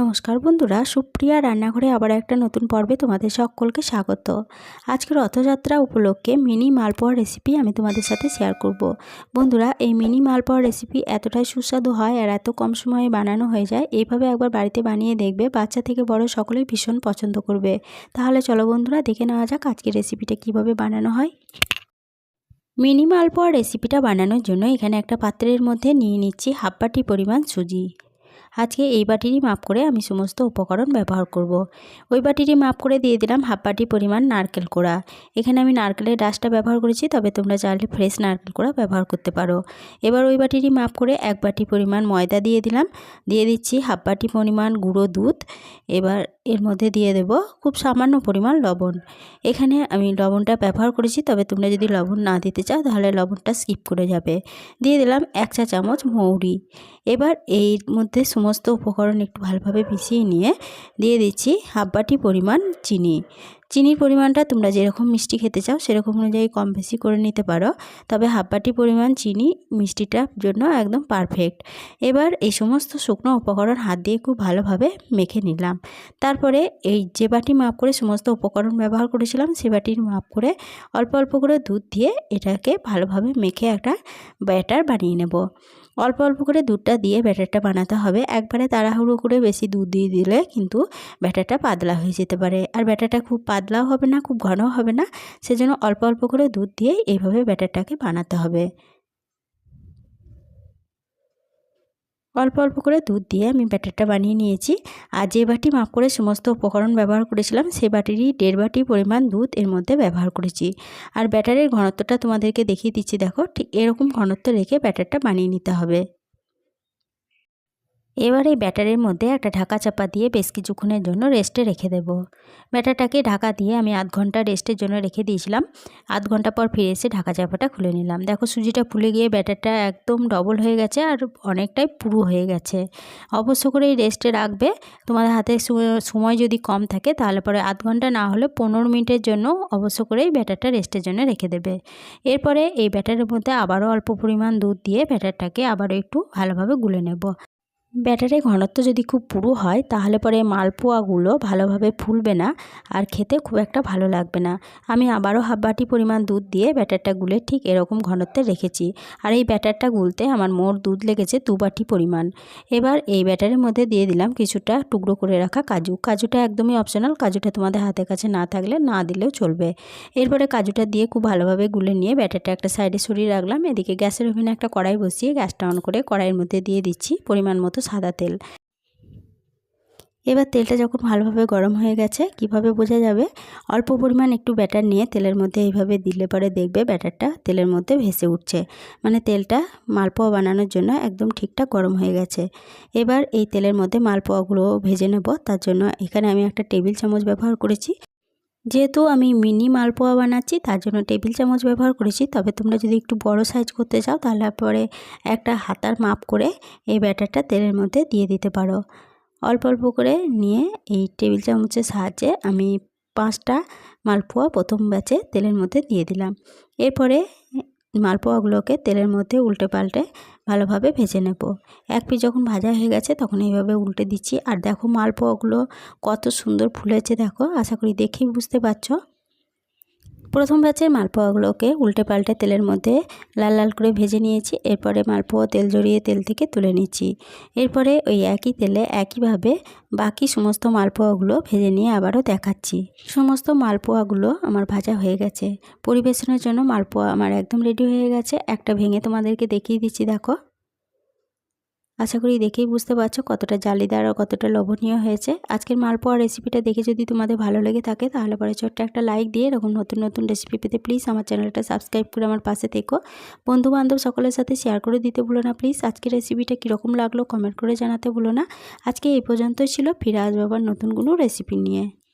নমস্কার বন্ধুরা, সুপ্রিয়া রান্নাঘরে আবার একটা নতুন পর্বে তোমাদের সকলকে স্বাগত। আজকে রথযাত্রা উপলক্ষে মিনি মালপোয়া রেসিপি আমি তোমাদের সাথে শেয়ার করব। বন্ধুরা, এই মিনি মালপোয়া রেসিপি এতটাই সুস্বাদু হয় আর এত কম সময়ে বানানো হয়ে যায়, এইভাবে একবার বাড়িতে বানিয়ে দেখবে, বাচ্চা থেকে বড় সকলেই ভীষণ পছন্দ করবে। তাহলে চলো বন্ধুরা, দেখে নেওয়া যাক আজকে রেসিপিটা কীভাবে বানানো হয়। মিনি মালপোয়া রেসিপিটা বানানোর জন্য এখানে একটা পাত্রের মধ্যে নিয়ে নিচ্ছি হাফ বাটি পরিমাণ সুজি। আজকে এই বাটিরই মাপ করে আমি সমস্ত উপকরণ ব্যবহার করব। ওই বাটিরই মাপ করে দিয়ে দিলাম হাফ বাটি পরিমাণ নারকেল কোড়া। এখানে আমি নারকেলের ডাসটা ব্যবহার করেছি, তবে তোমরা চাইলে ফ্রেশ নারকেল কোড়া ব্যবহার করতে পারো। এবার ওই বাটিরই মাপ করে এক বাটি পরিমাণ ময়দা দিয়ে দিলাম। দিয়ে দিচ্ছি হাফ বাটি পরিমাণ গুঁড়ো দুধ। এবার এর মধ্যে দিয়ে দেব খুব সামান্য পরিমাণ লবণ। এখানে আমি লবণটা ব্যবহার করেছি, তবে তোমরা যদি লবণ না দিতে চাও তাহলে লবণটা স্কিপ করে যাবে। দিয়ে দিলাম এক চা চামচ মৌরি। এবার এর মধ্যে সমস্ত উপকরণ একটু ভালোভাবে মিশিয়ে নিয়ে দিয়ে দিচ্ছি হাফ বাটি পরিমাণ চিনি। চিনির পরিমাণটা তোমরা যেরকম মিষ্টি খেতে চাও সেরকম অনুযায়ী কম বেশি করে নিতে পারো। তবে হাফ বাটি পরিমাণ চিনি মিষ্টিটার জন্য একদম পারফেক্ট। এবার এই সমস্ত শুকনো উপকরণ হাত দিয়ে খুব ভালোভাবে মেখে নিলাম। তারপরে এই যে বাটি মাপ করে সমস্ত উপকরণ ব্যবহার করেছিলাম সে বাটির মাপ করে অল্প অল্প করে দুধ দিয়ে এটাকে ভালোভাবে মেখে একটা ব্যাটার বানিয়ে নেব। অল্প অল্প করে দুধটা দিয়ে ব্যাটারটা বানাতে হবে। একবারে তাড়াহুড়ো করে বেশি দুধ দিয়ে দিলে কিন্তু ব্যাটারটা পাতলা হয়ে যেতে পারে। আর ব্যাটারটা খুব পাতলাও হবে না, খুব ঘনও হবে না। সেজন্য অল্প অল্প করে দুধ দিয়ে এইভাবে ব্যাটারটাকে বানাতে হবে। অল্প অল্প করে দুধ দিয়ে আমি ব্যাটারটা বানিয়ে নিয়েছি। আর যে বাটি মাপ করে সমস্ত উপকরণ ব্যবহার করেছিলাম, সে বাটিরই দেড় বাটি পরিমাণ দুধ এর মধ্যে ব্যবহার করেছি। আর ব্যাটারের ঘনত্বটা তোমাদেরকে দেখিয়ে দিচ্ছি, দেখো, ঠিক এরকম ঘনত্ব রেখে ব্যাটারটা বানিয়ে নিতে হবে। এবার এই ব্যাটারের মধ্যে একটা ঢাকা চাপা দিয়ে বেশ কিছুক্ষণের জন্য রেস্টে রেখে দেব। ব্যাটারটাকে ঢাকা দিয়ে আমি আধ ঘণ্টা রেস্টের জন্য রেখে দিয়েছিলাম। আধ ঘণ্টা পর ফিরে এসে ঢাকা চাপাটা খুলে নিলাম। দেখো সুজিটা ফুলে গিয়ে ব্যাটারটা একদম ডবল হয়ে গেছে আর অনেকটাই পুরো হয়ে গেছে। অবশ্য করে এই রেস্টে রাখবে, তোমাদের হাতে সময় যদি কম থাকে তাহলে পরে আধ ঘণ্টা না হলে পনেরো মিনিটের জন্য অবশ্য করে এই ব্যাটারটা রেস্টের জন্য রেখে দেবে। এরপরে এই ব্যাটারের মধ্যে আবারও অল্প পরিমাণ দুধ দিয়ে ব্যাটারটাকে আবারও একটু ভালোভাবে গুলে নেব। ব্যাটারের ঘনত্ব যদি খুব পুরু হয়, তাহলে পরে মালপোয়াগুলো ভালোভাবে ফুলবে না আর খেতে খুব একটা ভালো লাগবে না। আমি আবারও হাফ বাটি পরিমাণ দুধ দিয়ে ব্যাটারটা গুলে ঠিক এরকম ঘনত্বে রেখেছি। আর এই ব্যাটারটা গুলতে আমার মোট দুধ লেগেছে দু বাটি পরিমাণ। এবার এই ব্যাটারের মধ্যে দিয়ে দিলাম কিছুটা টুকরো করে রাখা কাজু। কাজুটা একদমই অপশনাল কাজুটা তোমাদের হাতের কাছে না থাকলে না দিলেও চলবে। এরপরে কাজুটা দিয়ে খুব ভালোভাবে গুলে নিয়ে ব্যাটারটা একটা সাইডে সরিয়ে রাখলাম। এদিকে গ্যাসের ওভেনে একটা কড়াই বসিয়ে গ্যাসটা অন করে কড়াইয়ের মধ্যে দিয়ে দিচ্ছি পরিমাণ মতো সাদা তেল। এবার তেলটা যখন ভালোভাবে গরম হয়ে গেছে, কীভাবে বোঝা যাবে? অল্প পরিমাণ একটু ব্যাটার নিয়ে তেলের মধ্যে এইভাবে দিলে পরে দেখবে ব্যাটারটা তেলের মধ্যে ভেসে উঠছে। মানে তেলটা মালপোয়া বানানোর জন্য একদম ঠিকঠাক গরম হয়ে গেছে। এবার এই তেলের মধ্যে মালপোয়াগুলো ভেজে নেব। তার জন্য এখানে আমি একটা টেবিল চামচ ব্যবহার করেছি। যেহেতু আমি মিনি মালপোয়া বানাচ্ছি, তার জন্য টেবিল চামচ ব্যবহার করেছি। তবে তোমরা যদি একটু বড় সাইজ করতে চাও, তাহলে পরে একটা হাতার মাপ করে এই ব্যাটারটা তেলের মধ্যে দিয়ে দিতে পারো। অল্প অল্প করে নিয়ে এই টেবিল চামচের সাহায্যে আমি পাঁচটা মালপোয়া প্রথম ব্যাচে তেলের মধ্যে দিয়ে দিলাম। এরপরে মালপোয়াগুলোকে তেলের মধ্যে উল্টে পাল্টে ভালোভাবে ভেজে নেব। এক পিস যখন ভাজা হয়ে গেছে, তখন এইভাবে উল্টে দিচ্ছি। আর দেখো মালপোয়াগুলো কত সুন্দর ফুলেছে, দেখো। আশা করি দেখেই বুঝতে পারছ। প্রথম ব্যাচের মালপোয়াগুলোকে উল্টে পাল্টে তেলের মধ্যে লাল লাল করে ভেজে নিয়েছি। এরপরে মালপোয়া তেল জড়িয়ে তেল থেকে তুলে নিচ্ছি। এরপরে ওই একই তেলে একইভাবে বাকি সমস্ত মালপোয়াগুলো ভেজে নিয়ে আবারও দেখাচ্ছি। সমস্ত মালপোয়াগুলো আমার ভাজা হয়ে গেছে। পরিবেশনের জন্য মালপোয়া আমার একদম রেডি হয়ে গেছে। একটা ভেঙে তোমাদেরকে দেখিয়ে দিচ্ছি, দেখো। আশা করি দেখেই বুঝতে পারছ কতটা জালিদার আর কতটা লোভনীয় হয়েছে। আজকের মালপোয়া রেসিপিটা দেখে যদি তোমাদের ভালো লেগে থাকে, তাহলে পরে ছোট্ট একটা লাইক দিয়ে এরকম নতুন নতুন রেসিপি পেতে প্লিজ আমার চ্যানেলটা সাবস্ক্রাইব করে আমার পাশে থেকো। বন্ধু বান্ধব সকলের সাথে শেয়ার করে দিতে ভুলো না প্লিজ আজকের রেসিপিটা কীরকম লাগল কমেন্ট করে জানাতে ভুলো না। আজকে এই পর্যন্তই ছিল। ফিরে আসব আবার নতুন কোনো রেসিপি নিয়ে।